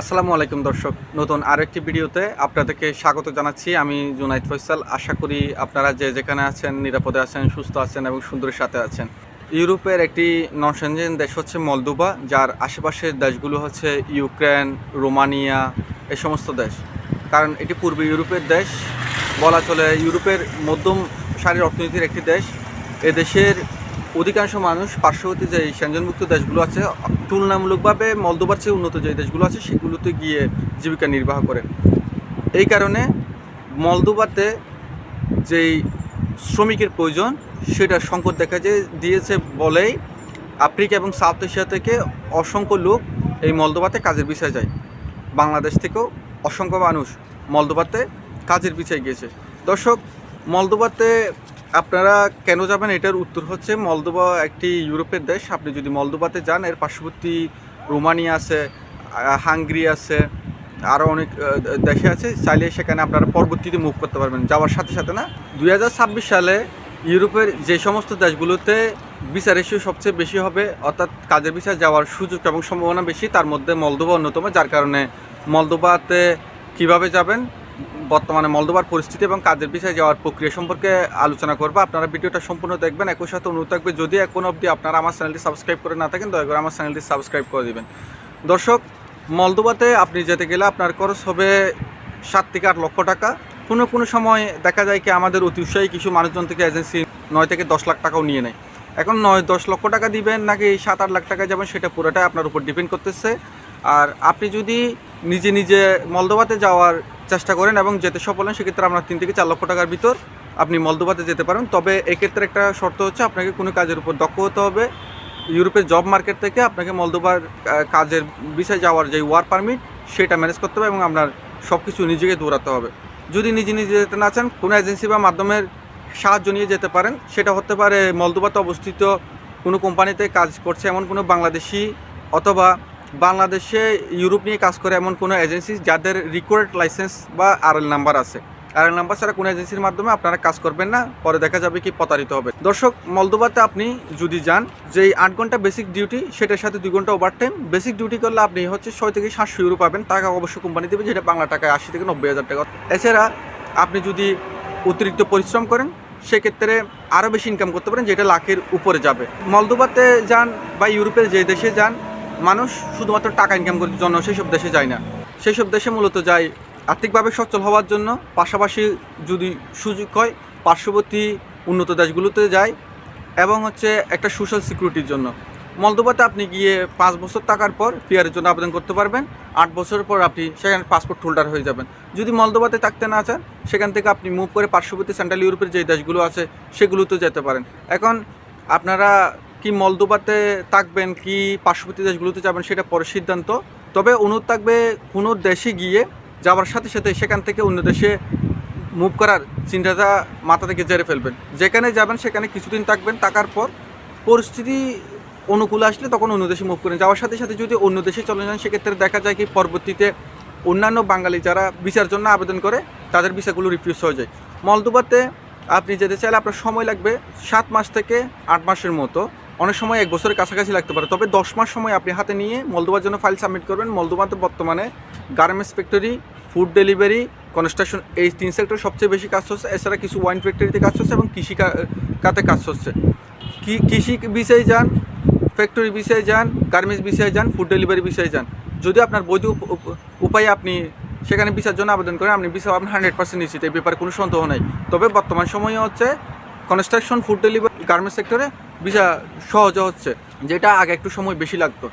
আসসালামু আলাইকুম দর্শক, নতুন আরেকটি ভিডিওতে আপনাদেরকে স্বাগত জানাচ্ছি। আমি জুনাইদ ফয়সাল, আশা করি আপনারা যে যেখানে আছেন, নিরাপদে আছেন, সুস্থ আছেন এবং সুন্দরের সাথে আছেন। ইউরোপের একটি ননসেনজেন দেশ হচ্ছে মলদোবা যার আশেপাশের দেশগুলো হচ্ছে ইউক্রেন, রোমানিয়া, এ সমস্ত দেশ। কারণ এটি পূর্ব ইউরোপের দেশ, বলা চলে ইউরোপের মধ্যম সারির অর্থনীতির একটি দেশ। এ দেশের অধিকাংশ মানুষ পার্শ্ববর্তী যে সেঞ্জনমুক্ত দেশগুলো আছে, তুলনামূলকভাবে মলদোবার চেয়ে উন্নত যে দেশগুলো আছে, সেগুলোতে গিয়ে জীবিকা নির্বাহ করে। এই কারণে মলদোবাতে যেই শ্রমিকের প্রয়োজন, সেটা সংকট দেখা যায় দিয়েছে বলেই আফ্রিকা এবং সাউথ এশিয়া থেকে অসংখ্য লোক এই মলদোবাতে কাজের বিষয়ে যায়। বাংলাদেশ থেকেও অসংখ্য মানুষ মলদোবাতে কাজের বিষয়ে গিয়েছে। দর্শক মলদোবাতে আপনারা কেন যাবেন? এটার উত্তর হচ্ছে মলদোবা একটি ইউরোপের দেশ। আপনি যদি মলদোবাতে যান, এর পার্শ্ববর্তী রোমানিয়া আছে হাঙ্গরি আছে আরও অনেক দেশে আছে। চাইলে সেখানে আপনারা পরবর্তীতে মুভ করতে পারবেন। যাওয়ার সাথে সাথে না? দুই হাজার ছাব্বিশ সালে ইউরোপের যে সমস্ত দেশগুলোতে ভিসা রেশিও সবচেয়ে বেশি হবে, অর্থাৎ কাজের ভিসা যাওয়ার সুযোগ এবং সম্ভাবনা বেশি, তার মধ্যে মলদোবা অন্যতম, যার কারণে মলদোবাতে কীভাবে যাবেন? বর্তমানে মলদোবার পরিস্থিতি এবং কাজের বিষয়ে যাওয়ার প্রক্রিয়া সম্পর্কে আলোচনা করব। আপনারা ভিডিওটা সম্পূর্ণ দেখবেন, একই সাথে অনুরোধ থাকবে, যদি এখন অবধি আপনারা আমার চ্যানেলটি সাবস্ক্রাইব করে না থাকেন, দয়া করে আমার চ্যানেলটি সাবস্ক্রাইব করে দেবেন। দর্শক মলদোবাতে আপনি যেতে গেলে আপনার খরচ হবে সাত থেকে আট লক্ষ টাকা। কোনো কোনো সময় দেখা যায় কি আমাদের অতি উৎসাহী কিছু মানুষজন থেকে এজেন্সি নয় থেকে দশ লাখ টাকাও নিয়ে নেয়। এখন নয়, দশ লক্ষ টাকা দিবেন নাকি সাত, আট লাখ টাকা যাবেন, সেটা পুরোটাই আপনার উপর ডিপেন্ড করতেছে। আর আপনি যদি নিজে নিজে মলদোবাতে যাওয়ার চেষ্টা করেন এবং যেতে সফল হন, সেক্ষেত্রে আপনার তিন থেকে চার লক্ষ টাকার ভিতর আপনি মলদোবাতে যেতে পারেন। তবে এক্ষেত্রে একটা শর্ত হচ্ছে, আপনাকে কোনো কাজের উপর দক্ষ হতে হবে। ইউরোপের জব মার্কেট থেকে আপনাকে মলদোবার কাজের বিষয়ে যাওয়ার যে ওয়ার পারমিট, সেটা ম্যানেজ করতে হবে এবং আপনার সব কিছু নিজেকে দৌড়াতে হবে। যদি নিজে নিজে যেতে না চান, কোনো এজেন্সি বা মাধ্যমের সাহায্য নিয়ে যেতে পারেন। সেটা হতে পারে মলদোবাতে অবস্থিত কোনো কোম্পানিতে কাজ করছে এমন কোনো বাংলাদেশি অথবা বাংলাদেশে, ইউরোপ নিয়ে কাজ করে এমন কোনো এজেন্সি যাদের রিকোয়ার্ড লাইসেন্স বা আরএল নাম্বার আছে। আরএল নাম্বার ছাড়া কোনো এজেন্সির মাধ্যমে আপনারা কাজ করবেন না, পরে দেখা যাবে কি প্রতারিত হবে। দর্শক মলদোবাতে আপনি যদি যান যে আট ঘণ্টা বেসিক ডিউটি সেটার সাথে দুই ঘণ্টা ওভার টাইম বেসিক ডিউটি করলে আপনি হচ্ছে ছয় থেকে সাতশো ইউরো পাবেন। টাকা অবশ্য কোম্পানি দেবে যেটা বাংলা টাকায় আশি থেকে নব্বই হাজার টাকা। এছাড়া আপনি যদি অতিরিক্ত পরিশ্রম করেন, সেক্ষেত্রে আরও বেশি ইনকাম করতে পারেন, যেটা লাখের উপরে যাবে। মলদোবাতে যান বা ইউরোপের যে দেশে যান মানুষ শুধুমাত্র টাকা ইনকাম করার জন্য সেই সব দেশে যায় না। সেই সব দেশে মূলত যায় আর্থিকভাবে সচ্ছল হওয়ার জন্য, পাশাপাশি যদি সুযোগ হয়, পার্শ্ববর্তী উন্নত দেশগুলোতে যায় এবং হচ্ছে একটা সোশ্যাল সিকিউরিটির জন্য। মলদোবাতে আপনি গিয়ে পাঁচ বছর থাকার পর পিয়ারের জন্য আবেদন করতে পারবেন। আট বছর পর আপনি সেখানে পাসপোর্ট হোল্ডার হয়ে যাবেন। যদি মলদোবাতে থাকতে না চান, সেখান থেকে আপনি মুভ করে পার্শ্ববর্তী সেন্ট্রাল ইউরোপের যে দেশগুলো আছে, সেগুলোতে যেতে পারেন। এখন আপনারা কি মলদোবাতে থাকবেন, কি পার্শ্ববর্তী দেশগুলোতে যাবেন, সেটা পরের সিদ্ধান্ত। তবে অনুরোধ থাকবে কোনো দেশে গিয়ে যাওয়ার সাথে সাথে সেখান থেকে অন্য দেশে মুভ করার চিন্তাটা মাথা থেকে জেরে ফেলবেন। যেখানে যাবেন সেখানে কিছুদিন থাকবেন, থাকার পর পরিস্থিতি অনুকূলে আসলে তখন অন্য দেশে মুভ করেন। যাওয়ার সাথে সাথে যদি অন্য দেশে চলে যান, সেক্ষেত্রে দেখা যায় কি পরবর্তীতে অন্যান্য বাঙালি যারা ভিসার জন্য আবেদন করে, তাদের ভিসাগুলো রিফিউজ হয়ে যায়। মলদোবাতে আপনি যেতে চাইলে আপনার সময় লাগবে সাত মাস থেকে আট মাসের মতো। অনেক সময় এক বছরের কাছাকাছি লাগতে পারে। তবে দশ মাস সময় আপনি হাতে নিয়ে মলদোবার জন্য ফাইল সাবমিট করবেন। মলদোবাতে বর্তমানে garments factory food delivery construction এই তিন সেক্টর সবচেয়ে বেশি কাজ হচ্ছে। এছাড়া কিছু ওয়াইন ফ্যাক্টরিতে কাজ হচ্ছে এবং কৃষি কা- খাতে কাজ হচ্ছে। কি, কৃষি বিষয়ে যান ফ্যাক্টরি বিষয়ে যান গার্মেন্টস বিষয়ে যান ফুড ডেলিভারি বিষয়ে যান। যদি আপনার বৈধ উপ- উপ- উপায়ে আপনি সেখানে ভিসার জন্য আবেদন করেন আপনি ভিসা আপনার হান্ড্রেড পার্সেন্ট নিশ্চিত, এই ব্যাপারে কোনো সন্দেহ নেই। তবে বর্তমান সময়ে হচ্ছে কনস্ট্রাকশন ফুড ডেলিভারি গার্মেন্টস সেক্টরে ভিসা সহজ হচ্ছে যেটা আগে একটু সময় বেশি লাগতো।